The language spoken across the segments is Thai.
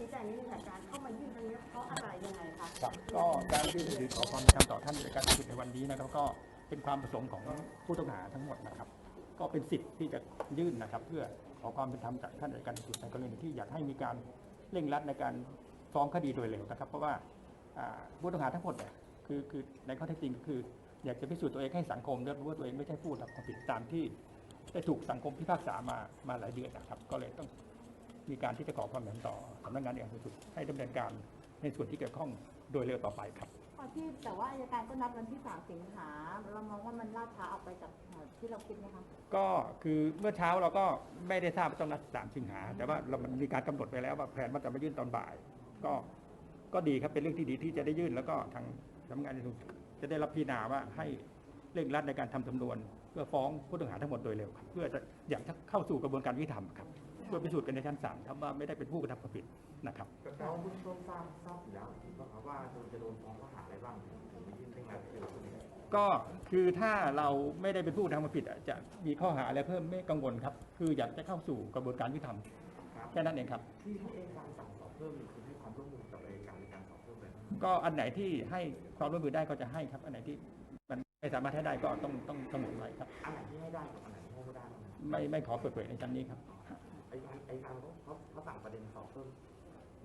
นิดนึงค่ะการเข้ามายื่นครั้งนี้เพราะอะไรยังไงคะครับก็การยื่นหนังสือขอความเป็นธรรมต่อท่านในการผิดในวันนี้นะครับก็เป็นความประสงค์ของผู้ต้องหาทั้งหมดนะครับ ก็เป็นสิทธิ์ที่จะยื่นนะครับ เพื่อขอความเป็นธรรมจากท่านในการผิดในกรณีที่อยากให้มีการเร่งรัดในการฟ้องคดีโดยเร็วนะครับ เพราะว่าผู้ต้องหาทั้งหมดเนี่ยคือคือในข้อเท็จจริงก็คือ อยากจะพิสูจน์ตัวเองให้สังคมได้รู้ว่าตัวเองไม่ใช่ผู้ทำความผิดตามที่ได้ถูกสังคมพิพากษามามาหลายเดือนนะครับ ก็เลยต้อง มีการที่จะขอความเห็นต่อสำนักงานอายการสูงสุดให้ดำเนินการในส่วนที่เกี่ยวข้องโดยเร็วต่อไปครับที่แต่ว่าอายการก็นัดวันที่ 3 สิงหาเรามองว่ามันล่าช้าออกไปจากที่เราคิดไหมคะก็คือเมื่อเช้าเราก็ไม่ได้ทราบว่าต้องนัดสามสิงหา แต่ว่าเรามันมีการกำหนดไปแล้วว่าแผนว่าจะมายื่นตอนบ่าย ก็ก็ดีครับเป็นเรื่องที่ดีที่จะได้ยื่นแล้วก็ทางสำนักงานอายการสูงสุดจะได้รับพิจารณาว่าให้เร่งรัดในการทำสำนวน เพื่อฟ้องผู้ต้องหาทั้งหมดโดยเร็วครับเพื่อจะอยากจะเข้าสู่กระบวนการยุติธรรมครับ เพื่อพิสูจน์กันในชั้นศาลครับว่าไม่ได้เป็นผู้กระทำความผิดนะครับเราเบื้องต้นทราบทราบอยู่แล้วถูกป่ะครับว่าจะโดนฟ้องข้อหาอะไรบ้างถึงไม่ยื่นเร่งรัดให้เราคนนี้ก็คือถ้าเราไม่ได้เป็นผู้กระทำความผิดอะจะมีข้อหาอะไรเพิ่มไม่กังวลครับ คืออยากจะเข้าสู่กระบวนการยุติธรรมครับแค่นั้นเองครับที่ให้เอกการสั่งสอบเพิ่มนี่คือให้ความร่วมมือกับเอกการในการสอบเพิ่มเลยก็อันไหนที่ให้ความร่วมมือได้ก็จะให้ครับ อันไหนที่มันไม่สามารถให้ได้ก็ต้องต้องกำหนดไว้ครับ อันไหนที่ให้ได้กับอันไหนที่ให้ไม่ได้บ้างนะไม่ไม่ขอเปิดเผยในชั้นนี้ครับ ไอ้การไอ้การเขาเขาเขาสั่งประเด็นสอบเพิ่ม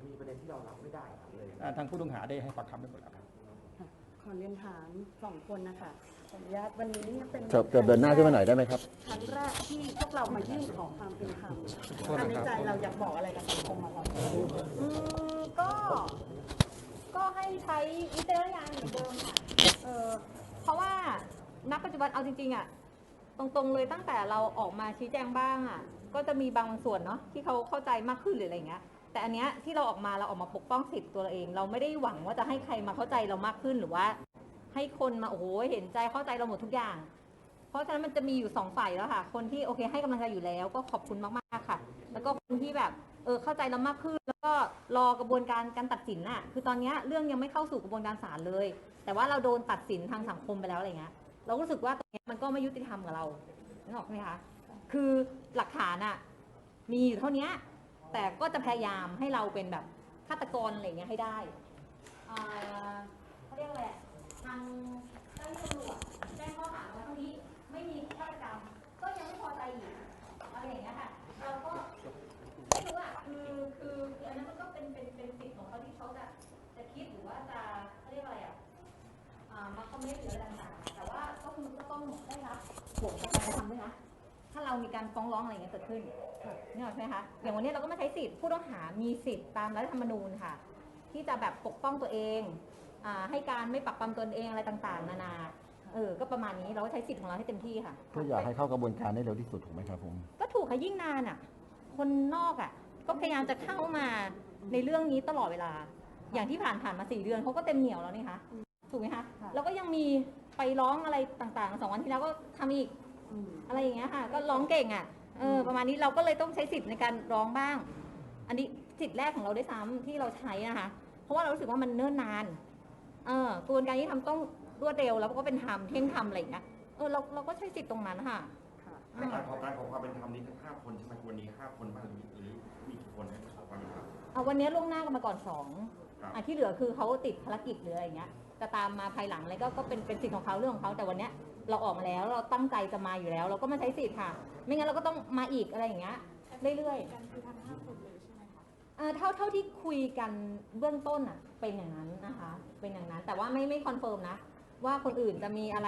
มีประเด็นที่เรารับไม่ได้เลยอ่าทางผู้ต้องหาได้ให้ปากคำไปหมดแล้วครับ ขอเรียนถามสองคนนะคะขออนุญาตวันนี้เป็นจะจะเดินหน้าขึ้นมาหน่อยได้ไหมครับ ครั้งแรกที่พวกเรามายื่นขอความเป็นธรรมอันในใจเราอยากบอกอะไรกับสังคมมาก่อนอืมก็ ก็ให้ใช้วิจารณญาณเหมือนเดิมค่ะเออเพราะว่าณปัจจุบันเอาจริงๆอะ ตรงๆเลยตั้งแต่เราออกมาชี้แจงบ้างอะก็จะมีบางส่วนเนาะที่เขาเข้าใจมากขึ้นหรืออะไรเงี้ยแต่อันเนี้ยที่เราออกมาเราออกมาปกป้องสิทธิ์ตัวเราเอง เราไม่ได้หวังว่าจะให้ใครมาเข้าใจเรามากขึ้นหรือว่า ให้คนมาโอ้โหเห็นใจเข้าใจเราหมดทุกอย่าง เพราะฉะนั้นมันจะมีอยู่สองฝ่ายแล้วค่ะ คนที่โอเคให้กำลังใจอยู่แล้วก็ขอบคุณมากๆค่ะ แล้วก็คนที่แบบเออเข้าใจเรามากขึ้น แล้วก็รอกระบวนการการตัดสินน่ะคือตอนเนี้ยเรื่องยังไม่เข้าสู่กระบวนการศาลเลย แต่ว่าเราโดนตัดสินทางสังคมไปแล้วอะไรเงี้ย เรารู้สึกว่าตรงนี้มันก็ไม่ยุติธรรมกับเรานึกออกไหมคะคือหลักฐานอะมีอยู่เท่านี้แต่ก็จะพยายามให้เราเป็นแบบฆาตกรอะไรเงี้ยให้ได้เขาเรียกอะไร องร้องอะไรอย่างเงี้ยเกิดขึ้นนี่หรอกใช่ไหมคะอย่างวันนี้เราก็มาใช้สิทธิ์ผู้ต้องหามีสิทธิ์ตามรัฐธรรมนูญค่ะ ที่จะแบบปกป้องตัวเองอ่าให้การไม่ปักปำตนเองอะไรต่างๆ นานาเออก็ประมาณนี้เราก็ใช้สิทธิ์ของเราให้เต็มที่ค่ะก็อยากให้เข้ากระบวนการได้เร็วที่สุดถูกไหมครับผมก็ถูกค่ะยิ่งนานอะ คนนอกอะ ก็พยายามจะเข้ามาในเรื่องนี้ตลอดเวลา อย่างที่ผ่านผ่านมาสี่เดือนเขาก็เต็มเหนียวแล้วนี่คะถูกไหมคะแล้วก็ยังมีไปร้องอะไรต่างๆสองวันที่แล้วก็ทำอีกอืมอะไรอย่างเงี้ยค่ะ ก็ร้องเก่งอะ เออประมาณนี้เราก็เลยต้องใช้สิทธิ์ในการร้องบ้าง อันนี้สิทธิ์แรกของเราได้วยซ้ำที่เราใช้นะคะ เพราะว่าเรารู้สึกว่ามันเนิ่นนาน เออกระบวนการที่ทำต้องรวดเร็วแล้วก็เป็นธรรมเที่ยงธรรมอะไรอย่างเงี้ย เออเราเราก็ใช้สิทธิ์ตรงนั้นค่ะค่ะในการขอการขอความเป็นธรรมนี้ทั้งห้าคนใช่ไหมวันนี้ห้าคนบ้างหรือหรือมีกี่คนให้ขอความเป็นธรรมเอาวันนี้ล่วงหน้ากันมาก่อนสองครับอะที่เหลือคือเขาติดภารกิจหรืออะไรอย่างเงี้ยจะตามมาภายหลังอะไรก็ก็เป็นเป็นสิทธิ์ของเขาเรื่องของเขาแต่วันเนี้ย เราออกมาแล้วเราตั้งใจจะมาอยู่แล้ว เราก็มาใช้สิทธิ์ค่ะ ไม่งั้นเราก็ต้องมาอีกอะไรอย่างเงี้ยเรื่อยๆอ่าเท่าเท่าที่คุยกันเบื้องต้นอะเป็นอย่างนั้นนะคะ เป็นอย่างนั้นแต่ว่าไม่ไม่คอนเฟิร์มนะ ว่าคนอื่นจะมีอะไร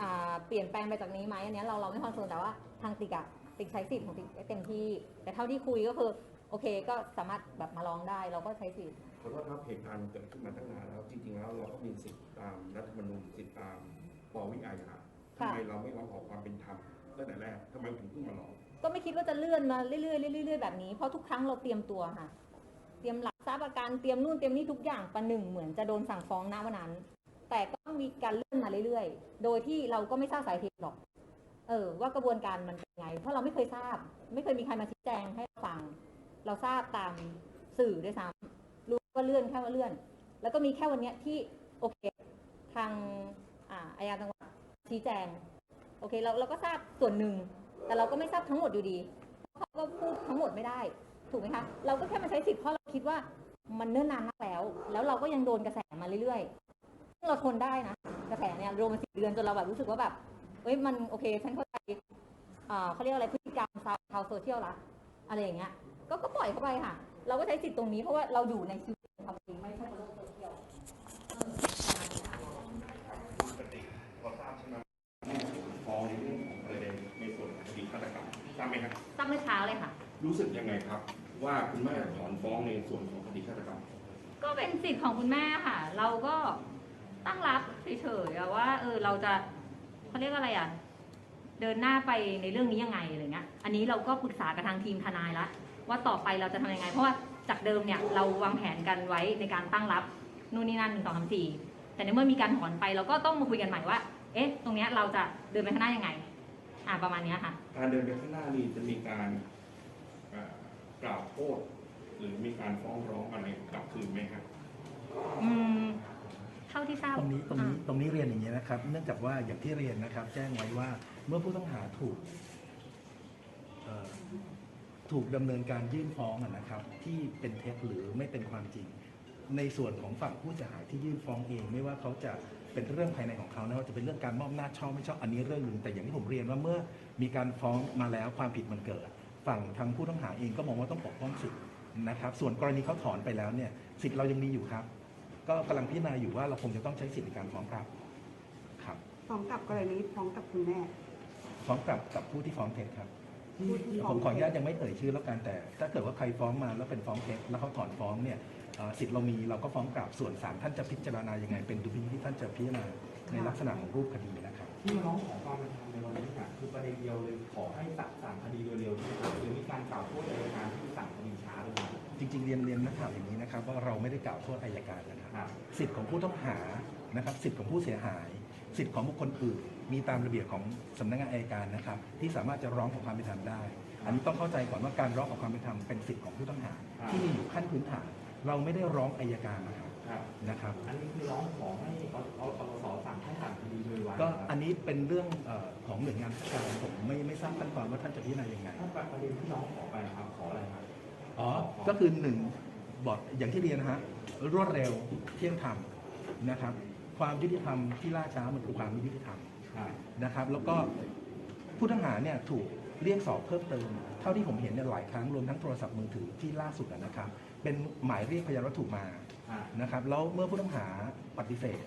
อ่าเปลี่ยนแปลงไปจากนี้ไหมอันเนี้ยเราเราไม่คอนเฟิร์มแต่ว่าทางติกอะติกใช้สิทธิ์ของติกเต็มที่ แต่เท่าที่คุยก็คือโอเคก็สามารถแบบมาร้องได้เราก็ใช้สิทธิ์ ขอโทษครับเหตุการณ์เกิดขึ้นมาตั้งนานแล้วจริงๆแล้วเราก็มีสิทธิตามรัฐธรรมนูญสิทธิตาม ปวิอาญาทำไมเราไม่ร้องขอความเป็นธรรมตั้งแต่แรกทำไมถึงเพิ่งมาร้องก็ไม่คิดว่าจะเลื่อนมาเรื่อยๆเรื่อยๆเรื่อยๆแบบนี้เพราะทุกครั้งเราเตรียมตัวค่ะ เตรียมหลักทรัพย์ประกันเตรียมนู่นเตรียมนี่ทุกอย่างประหนึ่งเหมือนจะโดนสั่งฟ้องณวันนั้น แต่ก็มีการเลื่อนมาเรื่อยๆ โดยที่เราก็ไม่ทราบสาเหตุหรอก เออ ว่ากระบวนการมันเป็นไง เพราะเราไม่เคยทราบ ไม่เคยมีใครมาชี้แจงให้เราฟัง เราทราบตามสื่อด้วยซ้ำรู้ว่าเลื่อนแค่ว่าเลื่อน แล้วก็มีแค่วันเนี้ยที่โอเค ทาง อ่าอายการจังหวัดชี้แจง โอเคเราเราก็ทราบส่วนหนึ่ง แต่เราก็ไม่ทราบทั้งหมดอยู่ดีเขาก็พูดทั้งหมดไม่ได้ ถูกไหมคะ เราก็แค่มาใช้สิทธิ์เพราะเราคิดว่ามันเนิ่นนานมากแล้ว แล้วเราก็ยังโดนกระแสมาเรื่อยๆซึ่งเราทนได้นะ กระแสเนี่ยโดนมาสี่เดือนจนเราแบบรู้สึกว่าแบบเฮ้ยมันโอเคฉันเข้าใจอ่าเขาเรียกอะไรพฤติกรรมชาวชาวโซเชียลละอะไรอย่างเงี้ย ก็ก็ปล่อยเข้าไปค่ะ เราก็ใช้สิทธิ์ตรงนี้เพราะว่าเราอยู่ในชีวิตความจริงไม่ใช่บนโลกโซเชียล พอทราบใช่ไหมฟ้องในเรื่องของประเด็นในส่วนของคดีฆาตก ทราบไหมครับทราบเมื่อเช้าเลยค่ะ รู้สึกยังไงครับ ว่าคุณแม่ถอนฟ้องในส่วนของคดีฆาตกรรมก็เป็นสิทธิ์ของคุณแม่ค่ะ เราก็ตั้งรับเฉยๆอะว่า เออเราจะเขาเรียกอะไรอะ เดินหน้าไปในเรื่องนี้ยังไงอะไรเงี้ย อันนี้เราก็ปรึกษากับทางทีมทนายละว่าต่อไปเราจะทำยังไง เพราะว่าจากเดิมเนี่ยเราวางแผนกันไว้ในการตั้งรับนู่นนี่นั่นหนึ่งสองสามสี่แต่ในเมื่อมีการถอนไปเราก็ต้องมาคุยกันใหม่ว่า เอ๊ะ ตรงเนี้ยเราจะเดินไปข้างหน้ายังไง อ่าประมาณเนี้ยค่ะ การเดินไปข้างหน้านี้จะมีการเอ่อกล่าวโทษหรือมีการฟ้องร้องอะไรกลับคืนไหมครับ อืม เท่าที่ทราบตรงนี้ตรงนี้อ่า ตรงนี้เรียนอย่างนี้ยนะครับ เนื่องจากว่าอย่างที่เรียนนะครับ แจ้งไว้ว่าเมื่อผู้ต้องหาถูกเอ่อถูกดำเนินการยื่นฟ้องอะนะครับ ที่เป็นเท็จหรือไม่เป็นความจริง ในส่วนของฝั่งผู้เสียหายที่ยื่นฟ้องเอง ไม่ว่าเขาจะ เป็นเรื่องภายในของเขานะว่าจะเป็นเรื่องการมอบหน้าจชอบไม่ชอบอันนี้เรื่องหนึ่งแต่อย่างที่ผมเรียนว่าเมื่อมีการฟ้องมาแล้วความผิดมันเกิด ฝั่งทางผู้ต้องหาเองก็มองว่าต้องปกป้องสิทธิ์นะครับ ส่วนกรณีเขาถอนไปแล้วเนี่ยสิทธิ์เรายังมีอยู่ครับ ก็กำลังพิจารณาอยู่ว่าเราคงจะต้องใช้สิทธิในการฟ้องกลับครับฟ้องกลับกรณีฟ้องกับคุณแม่ฟ้องกลับกับผู้ที่ฟ้องเท็จครับผู้ที่ฟ้ผองมขออนุญาตยังไม่เอ่ยชื่อแล้วกันแต่ ถ้าเกิดว่าใครฟ้องมาแล้วเป็นฟ้องเท็จแล้วเขาถอนฟ้องเนี่ยเอ่อ สิทธิ์เรามีเราก็ฟ้องกลับส่วนศาลท่านจะพิจารณายังไง เป็นดุลพินิจที่ท่านจะพิจารณาในลักษณะของรูปคดีนะครับ ที่มาร้องขอความเป็นธรรมในวันนี้เนี่ยคือประเด็นเดียวเลยขอให้สั่งสั่งคดีเร็วๆใช่ไหมครับหรือมีการกล่าวโทษอัยการที่สั่งคดีช้าด้วยครับจริงๆเรียนเรียนนักข่าวอย่างนี้นะครับว่าเราไม่ได้กล่าวโทษอายการนะครับครับสิทธิ์ของผู้ต้องหานะครับสิทธิ์ของผู้เสียหาย สิทธิ์ของบุคคลอื่น มีตามระเบียบของสำนักงานอัยการนะครับ ที่สามารถจะร้องขอความเป็นธรรมได้ อันนี้ต้องเข้าใจก่อนว่าการร้องขอความเป็นธรรมเป็นสิทธิ์ของผู้ต้องหา ที่มีอยู่ขั้นพื้นฐาน เราไม่ได้ร้องอายการนะครับครับ นะครับ อันนี้คือร้องขอให้เอาเอาเอาสสั่งให้สั่งคดีโดยไวก็อันนี้เป็นเรื่องเอ่อของหน่วยงานราชการผมไม่ไม่ทราบขั้นตอนว่าท่านจะพิจารณายังไง ถ้าประเด็นที่ร้องขอไปครับขออะไรครับ อ๋อ ก็คือหนึ่งบอกอย่างที่เรียนนะฮะรวดเร็วเที่ยงธรรมนะครับ ความยุติธรรมที่ล่าช้ามันคือความไม่ยุติธรรมครับ นะครับ แล้วก็ผู้ต้องหาเนี่ยถูกเรียกสอบเพิ่มเติม เท่าที่ผมเห็นเนี่ยหลายครั้งรวมทั้งโทรศัพท์มือถือที่ล่าสุดอะนะครับ เป็นหมายเรียกพยานวัตถุมาอ่านะครับแล้วเมื่อผู้ต้องหาปฏิเสธ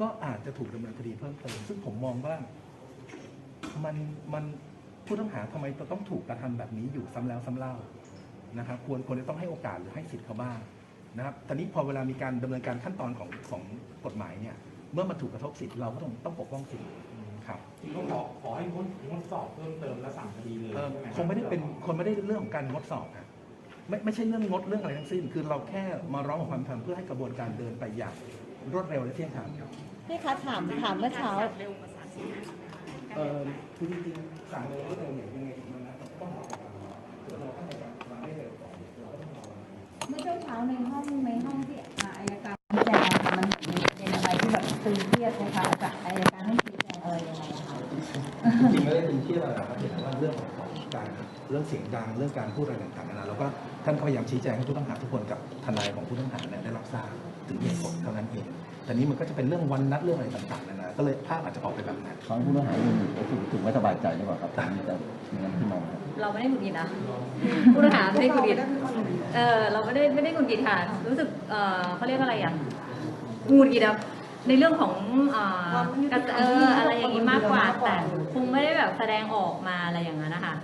ก็อาจจะถูกดำเนินคดีเพิ่มเติมซึ่งผมมองว่ามันมันผู้ต้องหาทำไมจะต้องถูกกระทำแบบนี้อยู่ซ้ำแล้วซ้ำเล่านะครับ ควรควรจะต้องให้โอกาสหรือให้สิทธิ์เขาบ้างนะครับตอนนี้พอเวลามีการดำเนินการขั้นตอนของของกฎหมายเนี่ย เมื่อมันถูกกระทบสิทธิ์เราก็ต้องต้องปกป้องสิทธิ์ครับที่เขาขอขอให้งดงดสอบเพิ่มเติมและสั่งคดีเลยเอ่อใช่ไหมรับคงไม่ได้เป็นคนไม่ได้เรื่องของการงดสอบครับ ไม่ไม่ใช่เรื่องงดเรื่องอะไรทั้งสิ้น คือเราแค่มาร้องขอความเป็นธรรมเพื่อให้กระบวนการเดินไปอย่างรวดเร็วและเที่ยงธรรมครับพี่คะถามถามเมื่อเช้า เออคือจริงๆสั่งเร็วรวดเร็วเนี่ยยังไงมันนะต้องรอเดี๋ยวเราต้องในการมาให้เร็วก่อนเราก็ต้องรอเมื่อช่วงเช้าในห้องในห้องที่อ่าอายการชี้แจงค่ะมันเป็นอะไรที่แบบตึงเครียดไหมคะจากอายการให้ชี้แจงอะไรยังไงอะคะจริงๆไม่ได้เป็นที่อะไรหรอกครับเห็นว่าเรื่องของ การเรื่องเสียงดังเรื่องการพูดอะไรต่างๆนานาแล้วก็ท่านก็พยายามชี้แจงให้ผู้ต้องหาทุกคนกับทนายของผู้ต้องหาเนี่ยได้รับทราบถึงเหตุผลเท่านั้นเองแต่นี้มันก็จะเป็นเรื่องวันนัดเรื่องอะไรต่างๆนานาก็เลยภาพอาจจะออกไปแบบนั้นฟังผู้ต้องหาอยู่รู้สึกถึงไม่สบายใจหรือเปล่าครับตอนนี้จะมีอะไรที่มองครับเราไม่ได้หงุดหงิดนะผู้ต้องหาไม่ได้หงุดหงิดเออเราไม่ได้ไม่ได้หงุดหงิดค่ะรู้สึกเออเขาเรียกอะไรอะหงุดหงิดอะในเรื่องของเอ่อความยุติธรรมเอออะไรอย่างนี้มากกว่ามากกว่าแต่คงไม่ได้แบบแสดงออกมาอะไรอย่างนั้นนะคะ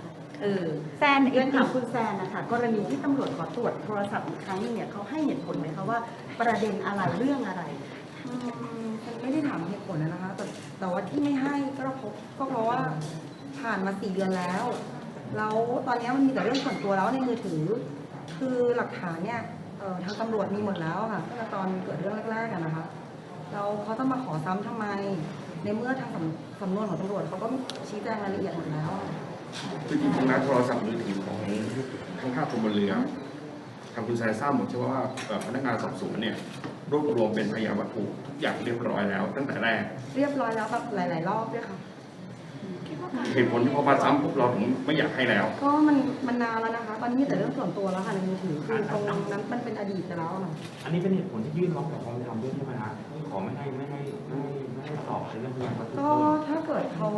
เออแซนเรียนถามคุณแซนนะคะกรณีที่ตำรวจขอตรวจโทรศัพท์อีกครั้งหนึงเนี่ยเขาให้เหตุผลไหมคะว่าประเด็นอะไรเรื่องอะไร อืมฉันไม่ได้ถามเหตุผลนะคะ แต่แต่ว่าที่ไม่ให้ก็เพราะก็เพราะว่าผ่านมาสี่เดือนแล้ว แล้วตอนนี้มันมีแต่เรื่องส่วนตัวแล้วในมือถือ คือหลักฐานเนี่ยเอ่อทางตำรวจมีหมดแล้วค่ะตั้งแต่ตอนเกิดเรื่องแรกๆกันนะคะแล้วเขาต้องมาขอซ้ำทำไม ในเมื่อทางสำสำนวนของตำรวจเขาก็ชี้แจงรายละเอียดหมดแล้วอะ คือจริงๆแล้วโทรศัพท์มือถือของทั้งห้าคนบนเรือทางคุณชายทราบหมดใช่ไหมว่าเอ่อพนักงานสอบสวนเนี่ยรวบรวมเป็นพยานวัตถุทุกอย่างเรียบร้อยแล้ว ตั้งแต่แรก เรียบร้อยแล้วแบบหลาย ๆ รอบด้วยค่ะคเหตุผลที่พอมาซ้ำปุ๊บเราถึงไม่อยากให้แล้ว ก็มันมันนานแล้วนะคะ ตอนนี้มีแต่เรื่องส่วนตัวแล้วค่ะในมือถือคือตรงนั้นมันเป็นอดีตไปแล้วอะค่ะอันนี้เป็นเหตุผลที่ยื่นร้องขอความเป็นธรรมด้วยใช่ไหมฮะที่ขอไม่ให้ไม่ให้ไม่ให้ไม่ให้สอบในเรื่องพยานวัตถุก็เพิ่มถ้าเกิดเขา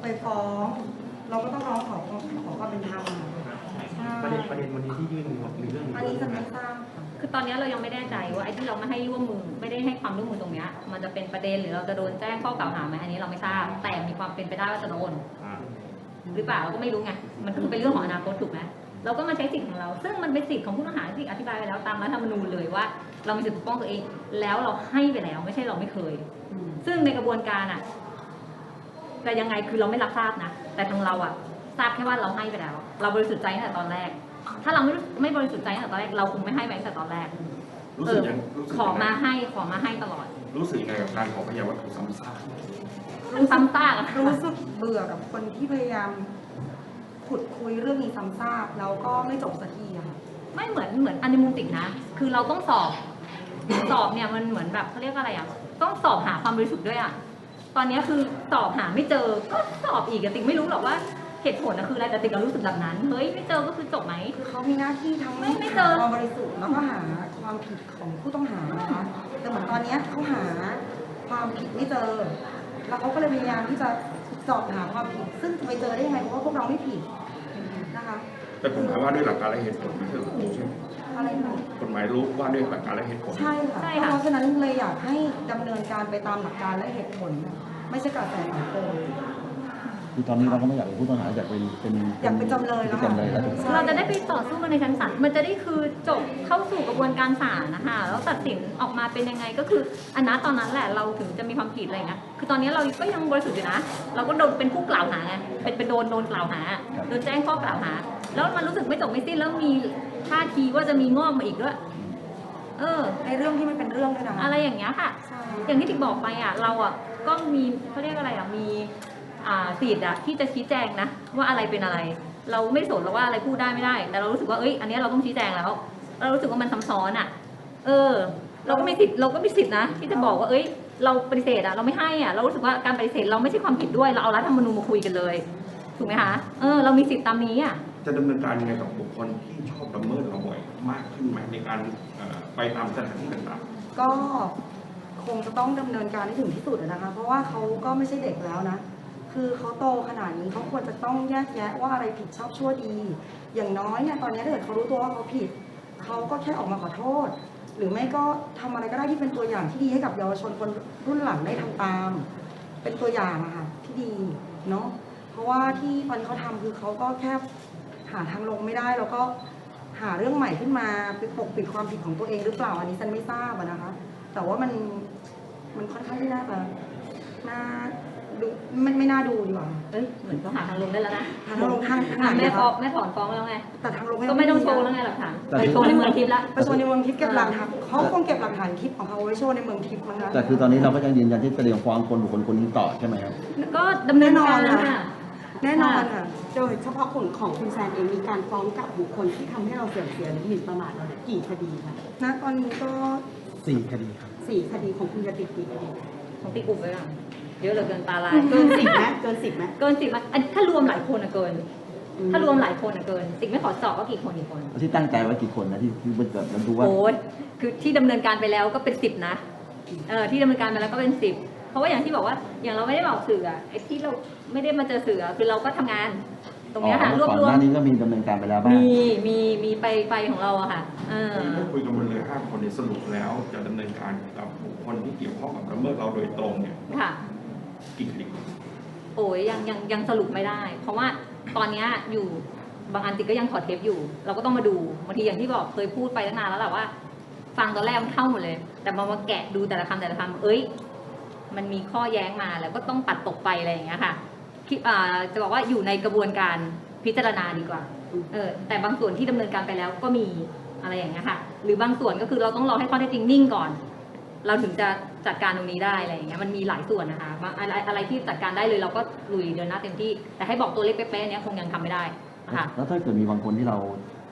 ไปฟ้อง เราก็ต้องร้องขอขอความเป็นธรรมอะใช่ประเด็นประเด็นวันนี้ที่ยื่นมีเรื่องอันนี้จะไม่ทราบค่ะคือตอนนี้เรายังไม่แน่ใจว่าไอ้ที่เราไม่ให้ร่วมมือไม่ได้ให้ความร่วมมือตรงเนี้ยมันจะเป็นประเด็นหรือเราจะโดนแจ้งข้อกล่าวหาไหมอันนี้เราไม่ทราบแต่มีความเป็นไปได้ว่าจะโดนอ่าหรือเปล่าเราก็ไม่รู้ไงมันคือเป็นเรื่องของอนาคตถูกไหมเราก็มาใช้สิทธิ์ของเรา ซึ่งมันเป็นสิทธิ์ของผู้ต้องหาที่อธิบายไปแล้วตามรัฐธรรมนูญเลยว่า เรามีสิทธิ์ปกป้องตัวเอง แล้วเราให้ไปแล้วไม่ใช่เราไม่เคยอืมซึ่งในกระบวนการอะแต่ยังไงคือเราไม่รับทราบนะ แต่ทางเราอะทราบแค่ว่าเราให้ไปแล้ว เราบริสุทธิ์ใจตั้งแต่ตอนแรก ถ้าเราไม่ไม่บริสุทธิ์ใจตั้งแต่ตอนแรกเราคงไม่ให้ไปตั้งแต่ตอนแรกรู้เอสึกอยังรู้สึกขอยังไงมาให้ขอมาให้ตลอด รู้สึกยังไงกับการขอพยานวัตถุซ้ำซากมันซ้ำซากอะรู้สึกเบื่อกับคนที่พยายามขุดคุยเรื่องนี้ซ้ำซากแล้วก็ไม่จบสักทีอะค่ะไม่เหมือนเหมือนอันในมุมติกนะ คือเราต้องสอบ สอบเนี่ยมันเหมือนแบบเขาเรียกอะไรอะต้องสอบหาความบริสุทธิ์ด้วยอะ ตอนนี้คือสอบหาไม่เจอก็สอบอีกอะติกไม่รู้หรอกว่าเหตุผลนะคืออะไรแต่ติกก็รู้สึกแบบนั้นเฮ้ยไม่เจอก็คือจบไหม คือเขามีหน้าที่ทั้งไม่ไม่เจหาอความบริสุทธิ์แล้วก็หาความผิดของผู้ต้องหานะคะแต่เหมือนตอนเนี้ยเขาหาความผิดไม่เจอ แล้วเขาก็เลยพยายามที่จะสอบหาความผิด ซึ่งจะไปเจอได้ยังไงเพราะว่าพวกเราไม่ผิดนะคะ แต่กฎหมายว่าด้วยหลักการและเหตุผลไม่ใช่เหรอใช่ไหม อะไรหนูกฎหมายรู้ว่าด้วยหลักการและเหตุผล ใช่ค่ะ ใช่ค่ะ เพราะฉะนั้นเลยอยากให้ดำเนินการไปตามหลักการและเหตุผล ไม่ใช่กระแสสังคม คือตอนนี้เราก็ไม่อยากเป็นผู้ต้องหาอยากเป็นเป็นอยากเป็นจำเลยแล้วป็นค่ะ จำเลยแล้วถูกไหมใช่เราจะได้ไปต่อสู้กันในชั้นศาล มันจะได้คือจบเข้าสู่กระบวนการศาลนะคะ แล้วตัดสินออกมาเป็นยังไงก็คืออันนั้นตอนนั้นแหละเราถึงจะมีความผิดอะไรอย่างเงี้ยคือตอนนี้เราก็ยังบริสุทธิ์อยู่นะ เราก็โดนเป็นผู้กล่าวหาไง เป็นเป็นโดนโดนกล่าวหา โดนแจ้งข้อกล่าวหา แล้วมันรู้สึกไม่จบไม่สิ้นแล้วมีท่าทีว่าจะมีงอกมาอีกด้วยเออ ในเรื่องที่มันเป็นเรื่องด้วยนะอะไรอย่างเงี้ยค่ะ ใช่อย่างที่ติ๊กบอกไปอะ เราอะก็มีเขาเรียกอะไรอะมีอ่าสิทธิ์อะที่จะชี้แจงนะว่าอะไรเป็นอะไร เราไม่สนแล้วว่าอะไรพูดได้ไม่ได้ แต่เรารู้สึกว่าเอ้ยอันเนี้ยเราต้องชี้แจงแล้ว เรารู้สึกว่ามันซ้ำซ้อนอะ เออ เราก็มีสิทธิ์เราก็มีสิทธิ์นะที่จะบอกว่าเอ้ย เราปฏิเสธอะเราไม่ให้อะเรารู้สึกว่าการปฏิเสธเราไม่ใช่ความผิดด้วยเราเอารัฐธรรมนูญมาคุยกันเลยถูกไหมคะเออเรามีสิทธิ์ตามนี้อะ จะดำเนินการยังไงกับบุคคลที่ชอบละเมิดเราบ่อยมากขึ้นไหมในการไปตามสถานที่ต่างก็คงจะต้องดำเนินการให้ถึงที่สุดนะคะ เพราะว่าเขาก็ไม่ใช่เด็กแล้วนะ คือเขาโตขนาดนี้เขาควรจะต้องแยกแยะว่าอะไรผิดชอบชั่วดี อย่างน้อยเนี่ยตอนนี้ถ้าเกิดเขารู้ตัวว่าเขาผิด เขาก็แค่ออกมาขอโทษ หรือไม่ก็ทำอะไรก็ได้ที่เป็นตัวอย่างที่ดีให้กับเยาวชนคนรุ่นหลังได้ทำตาม เป็นตัวอย่างอะค่ะที่ดีเนาะ เพราะว่าที่ตอนนี้เขาทำคือเขาก็แค่ หาทางลงไม่ได้แล้วก็หาเรื่องใหม่ขึ้นมาไปปกปิดความผิดของตัวเองหรือเปล่าอันนี้ฉันไม่ทราบอะนะคะ แต่ว่ามันมันค่อนข้างที่น่าจะน่าดูไม่ไม่น่าดูดีกว่าเอ้ยเหมือนเขาหาทางลงได้แล้วนะหาทางลงทางทางไหนแม่นะฟ้อคะงแม่ถอนฟ้องแล้วไงแต่ทางลงก็ไม่ต้องโชว์แล้วไงหลักฐานไปโชว์ในเมืองทิพย์ละไปโชว์ในเมืองทิพย์เก็บหลักฐานเขาคงเก็บหลักฐานคลิปของเขาไว้โชว์ในเมืองทิพย์มั้งคะแต่คือตอนนี้เราก็ยังยืนยันที่จะเตรียมฟ้องคนบุคคลคนนี้ต่อใช่ไหมครับก็ดำเนินการแน่นอนค่ะค่ะ แน่นอนค่ะ โดยเฉพาะของของคุณแซนเองมีการฟ้องกับบุคคลที่ทำให้เราเสื่อมเสียหรือหมิ่นประมาทเราเนี่ยกี่คดีคะณตอนนี้ก็สี่คดีครับ สี่คดีของคุณกติกกี่คดีของตีกลุ่มไว้ก่อนเยอะเหลือเกินตาลายเกินสิบไหมเกินสิบไหมเกินสิบไหมอันถ้ารวมหลายคนอะเกิน ถ้ารวมหลายคนอะเกิน ติ๊กไม่ขอสอบว่ากี่คนกี่คน ที่ตั้งใจไว้กี่คนนะที่ที่มันแบบมันดูว่า โอ้ยคือที่ดำเนินการไปแล้วก็เป็นสิบนะ เออที่ดำเนินการไปแล้วก็เป็นสิบ เพราะว่าอย่างที่บอกว่า อย่างเราไม่ได้บอกสื่ออะไอ้ที่เรา ไม่ได้มาเจอสื่ออะคือเราก็ทำงาน ตรงเนี้ยค่ะอ๋อรวบก่อนรวหมน้านี้ก็มีดำเนินการไปแล้วบ้าง มีมีมีไปไปของเราอะค่ะเออๆได้คุยกันบนเรือห้าคนในยสรุปแล้วจะดำเนินการกับบุคคลที่เกี่ยวข้องกับละเมิดเราโดยตรงเนี่ยค่ะ กี่คดีโอ้ยยังยังยังสรุปไม่ได้ เพราะว่าตอนเนี้ยอยู่บางอันติ๊กก็ยังขอเทปอยู่ เราก็ต้องมาดูบางทีอย่างที่บอกเคยพูดไปตั้งนานแล้วแหละว่า ฟังตอนแรกมันเข้าหมดเลย แต่มามาแกะดูแต่ละคำแต่ละคำเอ้ย มันมีข้อแย้งมาแล้วก็ต้องปัดตกไปอะไรอย่างเงี้ยค่ะ คิดอ่าจะบอกว่าอยู่ในกระบวนการพิจารณาดีกว่าเออแต่บางส่วนที่ดำเนินการไปแล้วก็มีอะไรอย่างเงี้ยค่ะ หรือบางส่วนก็คือเราต้องรอให้ข้อเท็จจริงนิ่งก่อน เราถึงจะจัดการตรงนี้ได้อะไรอย่างเงี้ยมันมีหลายส่วนนะคะบางอะไรอะไรที่จัดการได้เลยเราก็ลุยเดินหน้าเต็มที่ แต่ให้บอกตัวเลขเป๊ะๆเนี้ยคงยังทำไม่ได้นะคะแล้วถ้าเกิดมีบางคนที่เรา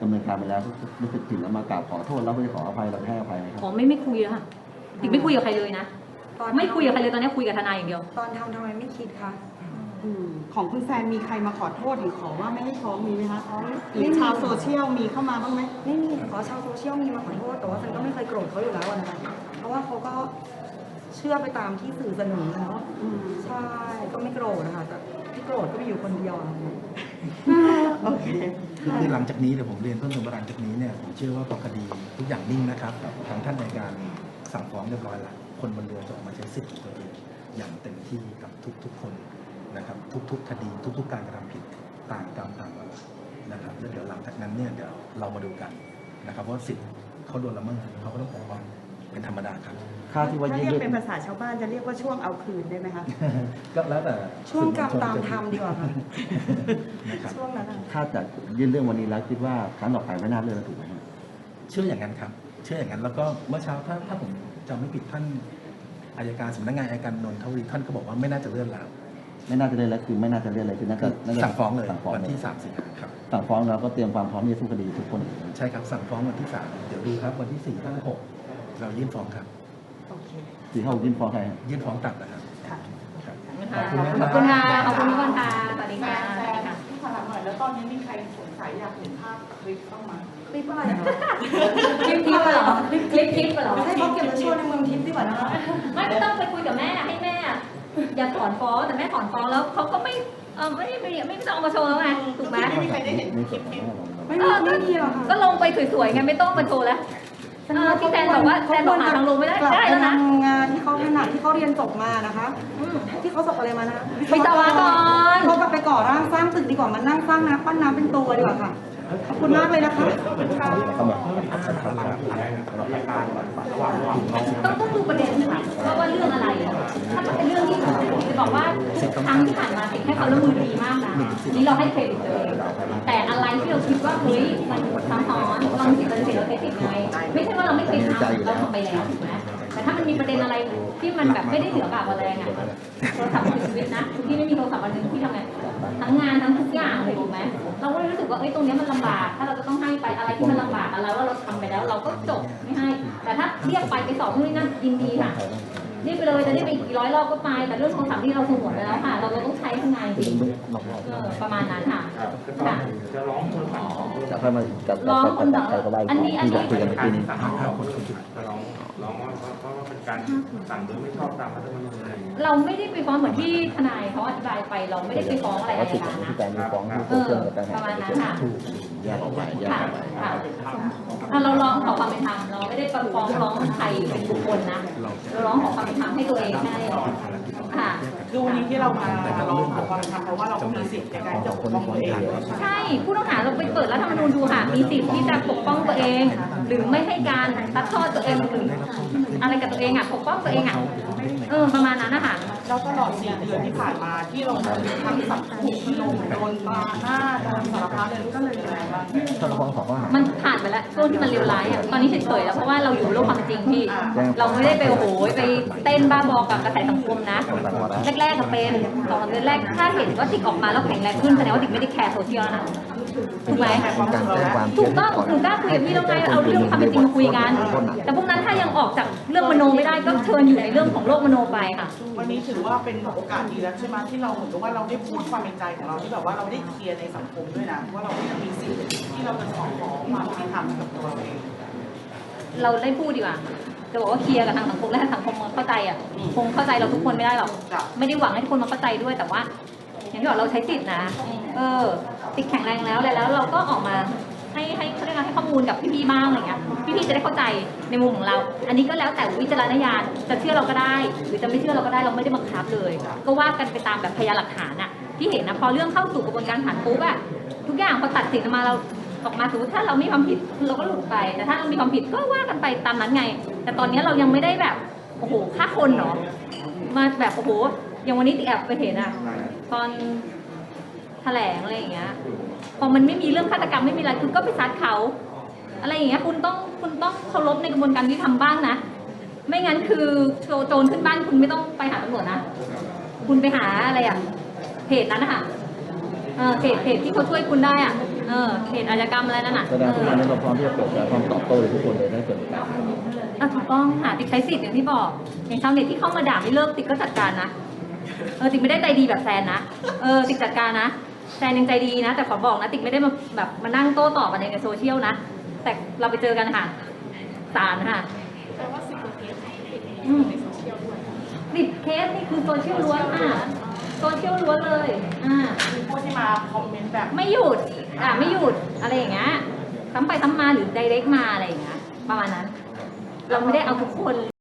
ดำเนินการไปแล้วรู้สึกผิดแล้วมากราบขอโทษแล้วไม่ได้ขออภัยเราให้อภัยไหมครับ อ๋อไม่ไม่คุยแล้วค่ะ ติ๊กไม่คุยกับใครเลยนะ ตอนไม่คุยกับใครเลยตอนนี้คุยกับทนายอย่างเดียว ตอนทำทำไมไม่คิดคะอืม ของคุณแซนมีใครมาขอโทษหรือขอว่าไม่ให้ฟ้องมีไหมคะหรือชาวโซเชียลมีเข้ามาบ้างไหมไม่มีขอชาวโซเชียลมีมาขอโทษแต่ว่าฉันก็ไม่เคยโกรธเขาอยู่แล้วอะนะคะเพราะว่าเขาก็เชื่อไปตามที่สื่อเสนอเนาะอืมใช่ก็ไม่โกรธนะคะแต่ที่โกรธก็มีอยู่คนเดียวอะโอเคคือคือหลังจากนี้เดี๋ยวผมเรียนเพิ่มเติมว่าหลังจากนี้เนี่ยผมเชื่อว่าพอคดีทุกอย่างนิ่งนะครับทางท่านในยการสั่งฟ้องเรียบร้อยแล้วคนบนเรือจะออกมาใช้สิทธิ์ของตัวเองอย่างเต็มที่กับทุกๆคน นะครับทุกๆคดีทุกๆการกระทำผิดต่างกรรมต่างวาระนะครับแล้วเดี๋ยวหลังจากนั้นเนี่ยเดี๋ยวเรามาดูกันนะครับว่าสิทธิ์เขาโดนละเมิดเขาก็ต้องปกป้องเป็นธรรมดาครับค่าที่ว่าถ้ายื่เรียกนเป็นภาษาชาวบ้านจะเรียกว่าช่วงเอาคืนได้ไหมคะก็แล้วแต่ช่วงกรรมตามธรรมดีกว่าค่ะนะครับช่วงนั้นอะถ้าจะยื่นเรื่องวันนี้แล้วคิดว่าครั้งต่อไปไม่น่าเลื่อนแล้วถูกไหมฮะเชื่ออย่างนั้นครับ เชื่ออย่างนั้นแล้วก็เมื่อเช้าถ้าถ้าผมจำไม่ผิดท่านอายการสำนักงานอายการนนทบุรีท่านก็บอกว่าไม่น่าจะเลื่อนแล้ว ไม่น่าจะเลื่อนแล้วคือไม่น่าจะเลื่อนเลยคือน่าคืจะอน่าจะสั่งฟ้องเลยสั่งฟ้องวันเลยที่สามสิงหาครับสั่งฟ้องแล้วก็เตรียมความพร้อมที่จะสู้คดีทุกคน ใช่ครับสั่งฟ้องวันที่สามเดี๋ยวดูครับวันที่สี่ห้าหกเรายื่นฟ้องครับโอเคที่เขายื่นฟ้องใครฮะยื่นฟ้องกลับนะครับค่ะครับขอบคุณค่ะขอบคุณทุกคนค่ะสวัสดีค่ะที่ขนาดหน่อยแล้วตอนนี้มีใครสงสัยอยากเห็นภาพคลิปบ้างไหมคลิปอะไรคะคลิปทิปเหรอคลิปคลิปทิปเหรอให้เขาเก็บมาโชว์ในเมืองทิพย์ดีกว่านะคะไม่ก็ต้องไปคุยกับแม่ให้แม่ อย่าถอนฟ้องแต่แม่ถอนฟ้องแล้วเขาก็ไม่เออไม่ไม่ไม่ต้องเอามาโชว์แล้วไงถูกไหมไม่มีใครได้เห็นไม่คสลิดปนะนี้ไม่มีไม่มีหรอกค่ะก็ลงไปสวยๆไงไม่ต้องมาโชว์แล้วเออที่แซนบอกว่าแซนบอกหาทางลงไม่ได้กลับได้ไปแล้วนะทำงานที่เขาถนัดที่เขาเรียนจบมานะคะอืมที่เขาจบอะไรมานะคะวิศวกรเขากลับไปก่อร่างสร้างตึกดีกว่ามานั่งสร้างน้ำปั้นน้ำเป็นตัวดีกว่าค่ะขอบคุณมากเลยนะคะ้ามาต้องต้องดูประเด็นค่ะว่าว่าเรื่องอะไรอะถ้ามันเป็นเรื่องที่จะบอกว่าทุกครั้งที่ผ่านมาสิ่งให้เขาร่วมมือดีมากนะนี่เราให้เครดิตตัวเองแต่อะไรที่เราคิดว่าเฮ้ยมันซ้ำซ้อนเรามีสิทธิ์ปฏิเสธเราใช้สิทธิ์ไงไม่ใช่ว่าเราไม่เคยทำเราทำไปแล้วถูกไหมแต่ถ้ามันมีประเด็นอะไรที่มันแบบไม่ได้เหนือบากกว่าแรงอะโทรศัพท์ชีวิตนะที่ไม่มีโทรศัพท์วันหนึ่งที่ทำไงทั้งงานทั้งทุกอย่างเลยถูกไหมเราก็เลยรู้สึกว่าเอ้ยตรงนี้มันลำบาก ถ้าเราจะต้องให้ไปอะไรที่มันลำบากอะไรว่าเราทำไปแล้วเราก็จบไม่ให้ แต่ถ้าเรียกไปไปสอบนู่นนี่นั่นยินดีค่ะเรียกไปเลยจะได้ไปอีกกี่ร้อยรอบก็ไป แต่เรื่องโทรศัพท์ที่เราสงวนไปแล้วค่ะ เราเราต้องใช้ข้างในจริงเออประมาณนั้นค่ะค่ะจะร้องคนสั่งฟ้องจะค่อยมาจัดร้องคนจัสั่ดงใครก็ได้อันนี้อันที่นี้เราคุยกันเมื่อกี้นี้สั่งฟ้องจะร้องร้องว่า เพราะว่าเป็นการสั่งโดยไม่ชอบตามรัฐธรรมนูญอะไรอย่างเงี้ยเราไม่ได้ไปฟ้องเหมือนที่ทนายเขาอธิบายไป เราไม่ได้ไปฟ้องอะไรว่าในสิทธิ์การที่นะการมีฟ้องที่เอเกิดอขึ้นกับการประมาณนั้นค่ะถูกแยกออกไปแยกค่ะออกไปค่ะอะเราร้องขอความเป็นธรรมเราไม่ได้ไปฟ้องร้องใครเป็นบุคคลนะเราร้องขอความเป็นธรรมให้ตัวเองแค่นั้นเอง ค่ะ คือวันนี้ที่เรามาร้องขอความเป็นธรรมเพราะว่าเราก็มีสิทธิ์ในการจะปกป้องตัวเองด้วยใช่ไหมใช่ผู้ต้องหาเราไปเปิดรัฐธรรมนูญดูค่ะมีสิทธิ์ที่จะปกป้องตัวเอง หรือไม่ให้การซัดทอดตัวเองหรืออะไรกับตัวเองอะปกป้องตัวเองอะเออประมาณนั้นนะคะ เราตลอดสี่เดือนที่ผ่านมาที่เราทั้งสังคมที่ลงโดนตาหน้าโดนสารพัดเลยก็เลยยังไงบ้างถ้าเราฟ้องสองข้อหามันผ่านไปแล้วช่วงที่มันเลวร้ายอะตอนนี้เฉยๆแล้วเพราะว่าเราอยู่โลกความเป็นจริงพี่เราไม่ได้ไปโอ้โหไปเต้นบ้าบอกับกระแสสังคมนะแรกๆก็เป็นสองเดือนแรกถ้าเห็นว่าติกออกมาแล้วแข็งแรงขึ้นแสดงว่าติกไม่ได้แคร์โซเชียลนะ ถูกไหมเป็นการแจ้งความถูกต้องหนูกล้าคุยกับพี่แล้วไงเอาเรื่องความเป็นจริงมาคุยกัน แต่พวกนั้นถ้ายังออกจากเรื่องมโนไม่ได้ก็เชิญอยู่ในเรื่องของโลกมโนไปค่ะ วันนี้ถือว่าเป็นโอกาสดีแล้วใช่ไหมที่เราเหมือนกับว่าเราได้พูดความเป็นใจของเราที่แบบว่าเราได้เคลียร์ในสังคมด้วยนะว่าเราไม่มีสิทธิ์ที่เราจะขอขอความยุติธรรมให้กับตัวเราเองเราได้พูดดีกว่าจะบอกว่าเคลียร์กับทางสังคมและทางสังคมมันเข้าใจอะคงเข้าใจเราทุกคนไม่ได้หรอกจ้ะไม่ได้หวังให้ทุกคนมาเข้าใจด้วยแต่ว่า อย่างที่บอกเราใช้สิทธินะ เออ ติดแข็งแรงแล้วแล้วเราก็ออกมาให้ให้เขาเรียกว่าให้ข้อมูลกับพี่ๆบ้างอะไรเงี้ยพี่ๆจะได้เข้าใจในมุมของเรา อันนี้ก็แล้วแต่วิจารณญาณจะเชื่อเราก็ได้ หรือจะไม่เชื่อเราก็ได้เราไม่ได้บังคับเลย ก็ว่ากันไปตามแบบพยานหลักฐานอะที่เห็นนะพอเรื่องเข้าสู่กระบวนการศาลปุ๊บอะทุกอย่างพอตัดสินออกมาเราออกมาสมมติถ้าเราไม่มีความผิดเราก็หลุดไป แต่ถ้าเรามีความผิดก็ว่ากันไปตามนั้นไง แต่ตอนนี้เรายังไม่ได้แบบโอ้โหฆ่าคนเนาะมาแบบโอ้โหอย่างวันนี้ติแอบไปเห็นอะตอน แถลงอะไรอย่างเงี้ย พอมันไม่มีเรื่องฆาตกรรมไม่มีอะไรคุณก็ไปซัดเขา อะไรอย่างเงี้ยคุณต้องคุณต้องเคารพในกระบวนการที่ทำบ้างนะ ไม่งั้นคือโจรขึ้นบ้านคุณไม่ต้องไปหาตำรวจนะ คุณไปหาอะไรอะเพจนั้นนะคะเออเพจเพจที่เขาช่วยคุณได้อะ เออเพจอาชญากรรมอะไรนั่นน่ะแสดงว่าทุกวันนี้เราพร้อมที่จะเปิดใจพร้อมตอบโต้เลยทุกคนเลยได้เกิดการอะถูกต้องค่ะติ๊กใช้สิทธิ์อย่างที่บอก อย่างชาวเน็ตที่เข้ามาด่าไม่เลิกติ๊กก็จัดการนะ เออติ๊กไม่ได้ใจดีแบบแซนนะ เออติ๊กจัดการนะ แซนยังใจดีนะ แต่ขอบอกนะติ๊กไม่ได้มาแบบมานั่งโต้ตอบอะไรในโซเชียลนะ แต่เราไปเจอกันค่ะศาลค่ะแปลว่าสิบกว่าเคสของติดอืมในโซเชียลด้วยติดเคสนี่คือโซเชียลล้วนอะโซเชียลล้วนเลย อ่ามีผู้ที่มาคอมเมนต์แบบไม่หยุด อะไม่หยุดอะไรอย่างเงี้ยซ้ำไปซ้ำมาหรือ direct มาอะไรอย่างเงี้ยประมาณนั้น เราไม่ได้เอาทุกคน